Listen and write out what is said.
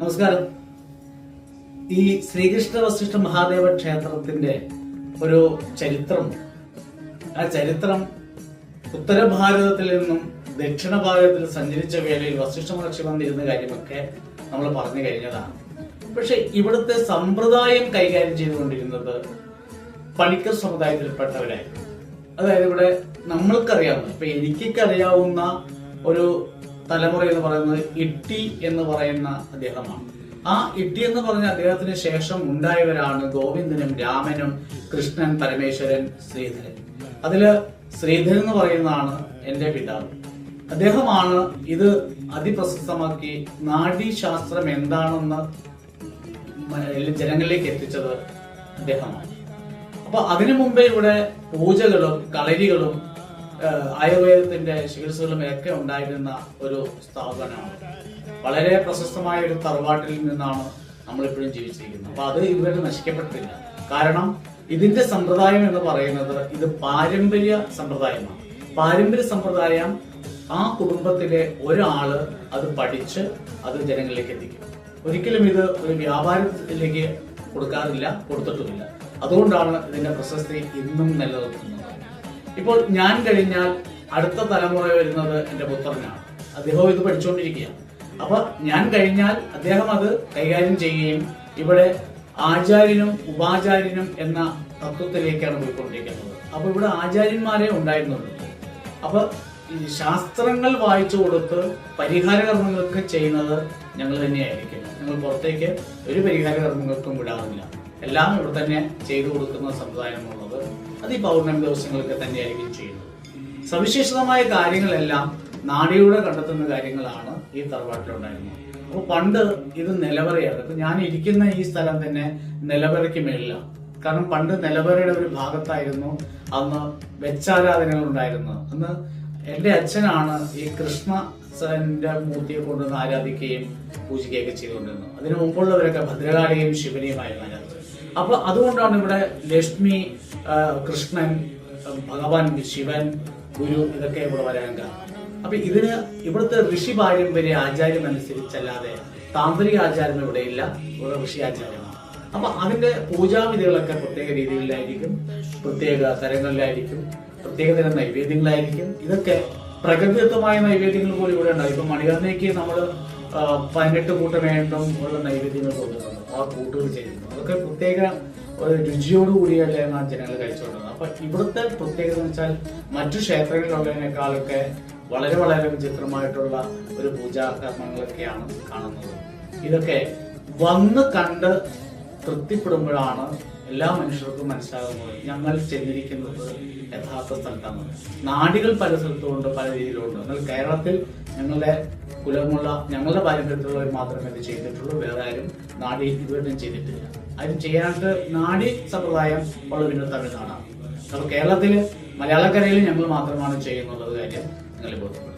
നമസ്കാരം. ഈ ശ്രീകൃഷ്ണ വസിഷ്ഠ മഹാദേവ ക്ഷേത്രത്തിന്റെ ഒരു ചരിത്രം. ആ ചരിത്രം ഉത്തരഭാരതത്തിൽ നിന്നും ദക്ഷിണ ഭാരതത്തിൽ സഞ്ചരിച്ച വേളയിൽ വസിഷ്ഠ മഹർഷി വന്നിരുന്ന കാര്യമൊക്കെ നമ്മൾ പറഞ്ഞു കഴിഞ്ഞതാണ്. പക്ഷെ ഇവിടുത്തെ സമ്പ്രദായം കൈകാര്യം ചെയ്തുകൊണ്ടിരുന്നത് പണിക്കർ സമുദായത്തിൽപ്പെട്ടവരായിരുന്നു. അതായത് ഇവിടെ നമ്മൾക്കറിയാവുന്ന ഇപ്പൊ എനിക്കൊക്കെ അറിയാവുന്ന ഒരു തലമുറ എന്ന് പറയുന്നത് ഇട്ടി എന്ന് പറയുന്ന അദ്ദേഹമാണ്. ആ ഇട്ടി എന്ന് പറഞ്ഞ അദ്ദേഹത്തിന് ശേഷം ഉണ്ടായവരാണ് ഗോവിന്ദനും രാമനും കൃഷ്ണൻ പരമേശ്വരൻ ശ്രീധരൻ. അതിൽ ശ്രീധരൻ എന്ന് പറയുന്നതാണ് എന്റെ പിതാവ്. അദ്ദേഹമാണ് ഇത് അതിപ്രശസ്തമാക്കി നാഡീശാസ്ത്രം എന്താണെന്ന് ജനങ്ങളിലേക്ക് എത്തിച്ചത് അദ്ദേഹമാണ്. അപ്പൊ അതിനു മുമ്പേ ഇവിടെ പൂജകളും കളരികളും ആയുർവേദത്തിന്റെ ചികിത്സകളും ഒക്കെ ഉണ്ടായിരുന്ന ഒരു സ്ഥാപനമാണ്. വളരെ പ്രശസ്തമായ ഒരു തറവാട്ടിൽ നിന്നാണ് നമ്മളിപ്പോഴും ജീവിച്ചിരിക്കുന്നത്. അപ്പൊ അത് ഇതുവരെ നശിക്കപ്പെട്ടിട്ടില്ല. കാരണം ഇതിന്റെ സമ്പ്രദായം എന്ന് പറയുന്നത് ഇത് പാരമ്പര്യ സമ്പ്രദായമാണ്. പാരമ്പര്യ സമ്പ്രദായം ആ കുടുംബത്തിലെ ഒരാൾ അത് പഠിച്ച് അത് ജനങ്ങളിലേക്ക് എത്തിക്കും. ഒരിക്കലും ഇത് ഒരു വ്യാപാരത്തിലേക്ക് കൊടുക്കാറില്ല കൊടുത്തിട്ടുമില്ല. അതുകൊണ്ടാണ് ഇതിന്റെ പ്രശസ്തി ഇന്നും നിലനിർത്തുന്നത് ഇപ്പോൾ ഞാൻ കഴിഞ്ഞാൽ അടുത്ത തലമുറ വരുന്നത് എന്റെ പുത്രനാണ്. അദ്ദേഹം ഇത് പഠിച്ചുകൊണ്ടിരിക്കുകയാണ് അപ്പൊ ഞാൻ കഴിഞ്ഞാൽ അദ്ദേഹം അത് കൈകാര്യം ചെയ്യുകയും ഇവിടെ ആചാര്യനും ഉപാചാര്യനും എന്ന തത്വത്തിലേക്കാണ് പോയിക്കൊണ്ടിരിക്കുന്നത്. അപ്പൊ ഇവിടെ ആചാര്യന്മാരെ ഉണ്ടായിരുന്നുള്ളൂ അപ്പൊ ഈ ശാസ്ത്രങ്ങൾ വായിച്ചു കൊടുത്ത് പരിഹാര കർമ്മങ്ങൾക്ക് ചെയ്യുന്നത് ഞങ്ങൾ തന്നെയായിരിക്കും. ഞങ്ങൾ പുറത്തേക്ക് ഒരു പരിഹാര കർമ്മങ്ങൾക്കും വിടാറില്ല. എല്ലാം ഇവിടെ തന്നെ ചെയ്തു കൊടുക്കുന്ന സമ്പ്രദായമുള്ളത് അത് ഈ പൗർണമി ദിവസങ്ങളൊക്കെ തന്നെയായിരിക്കും ചെയ്യുന്നത്. സവിശേഷതമായ കാര്യങ്ങളെല്ലാം നാടിലൂടെ കണ്ടെത്തുന്ന കാര്യങ്ങളാണ് ഈ തറവാട്ടിലുണ്ടായിരുന്നത്. അപ്പോൾ പണ്ട് ഇത് നിലവറയാണ് ഇപ്പൊ ഞാൻ ഇരിക്കുന്ന ഈ സ്ഥലം തന്നെ നിലവറയ്ക്ക് മേളിലാണ് കാരണം പണ്ട് നിലവറയുടെ ഒരു ഭാഗത്തായിരുന്നു അന്ന് വെച്ചാരാധനകൾ ഉണ്ടായിരുന്നത് അന്ന് എന്റെ അച്ഛനാണ് ഈ കൃഷ്ണ സന്റെ മൂർത്തിയെ കൊണ്ടുവന്ന് ആരാധിക്കുകയും പൂജിക്കുകയൊക്കെ ചെയ്തുകൊണ്ടിരുന്നത്. അതിനു മുമ്പുള്ളവരൊക്കെ ഭദ്രകാളിയും ശിവനെയുമായിരുന്നു ആരാധിച്ചത്. അപ്പൊ അതുകൊണ്ടാണ് ഇവിടെ ലക്ഷ്മി കൃഷ്ണൻ ഭഗവാൻ ശിവൻ ഗുരു ഇതൊക്കെ ഇവിടെ വരാൻ കാരണം. അപ്പൊ ഇതിന് ഇവിടുത്തെ ഋഷി പാരമ്പര്യ ആചാര്യം അനുസരിച്ചല്ലാതെ താന്ത്രിക ആചാരം ഇവിടെ ഇല്ല. ഇവിടെ ഋഷി ആചാരമാണ്. അപ്പൊ അതിന്റെ പൂജാവിധികളൊക്കെ പ്രത്യേക രീതികളിലായിരിക്കും. പ്രത്യേക തരങ്ങളിലായിരിക്കും. പ്രത്യേക തരം നൈവേദ്യങ്ങളായിരിക്കും. ഇതൊക്കെ പ്രകൃതിദത്തമായ നൈവേദ്യങ്ങൾ പോലും ഇവിടെ ഉണ്ടാവും. ഇപ്പൊ മണികർണയ്ക്ക് നമ്മൾ പതിനെട്ട് കൂട്ടമേണ്ടും ഉള്ള നൈവേദ്യങ്ങൾ കൊടുക്കുന്നുണ്ട് ആ കൂട്ടുകൾ ചെയ്യുന്നു. അതൊക്കെ പ്രത്യേക ഒരു രുചിയോട് കൂടിയല്ലാണ് ജനങ്ങൾ കഴിച്ചുകൊണ്ടിരുന്നത്. അപ്പൊ ഇവിടുത്തെ പ്രത്യേകത എന്ന് വെച്ചാൽ മറ്റു ക്ഷേത്രങ്ങളിലുള്ളതിനേക്കാളൊക്കെ വളരെ വളരെ വിചിത്രമായിട്ടുള്ള ഒരു പൂജാകർമ്മങ്ങളൊക്കെയാണ് കാണുന്നത്. ഇതൊക്കെ വന്ന് കണ്ട് തൃപ്തിപ്പെടുമ്പോഴാണ് എല്ലാ മനുഷ്യർക്കും മനസ്സിലാകുന്നത് ഞങ്ങൾ ചെന്നിരിക്കുന്നത് യഥാർത്ഥ സ്ഥലത്താണ് നാടികൾ പല സ്ഥലത്തുമുണ്ട് പല രീതിയിലുണ്ട് എന്നാൽ കേരളത്തിൽ ഞങ്ങളുടെ കുലമുള്ള ഞങ്ങളുടെ പാരമ്പര്യത്തിലുള്ളവർ മാത്രമേ ഇത് ചെയ്തിട്ടുള്ളൂ. വേറെ ആരും നാടി ഇതുവരെയും ചെയ്തിട്ടില്ല. ആരും ചെയ്യാണ്ട് നാടി സമ്പ്രദായം ഉള്ള പിന്നെ തമിഴ്നാടാണ്. അപ്പോൾ കേരളത്തിൽ മലയാളക്കരയിൽ ഞങ്ങൾ മാത്രമാണ് ചെയ്യുന്നുള്ളത് കാര്യം നിങ്ങൾ ബോധ്യപ്പെടും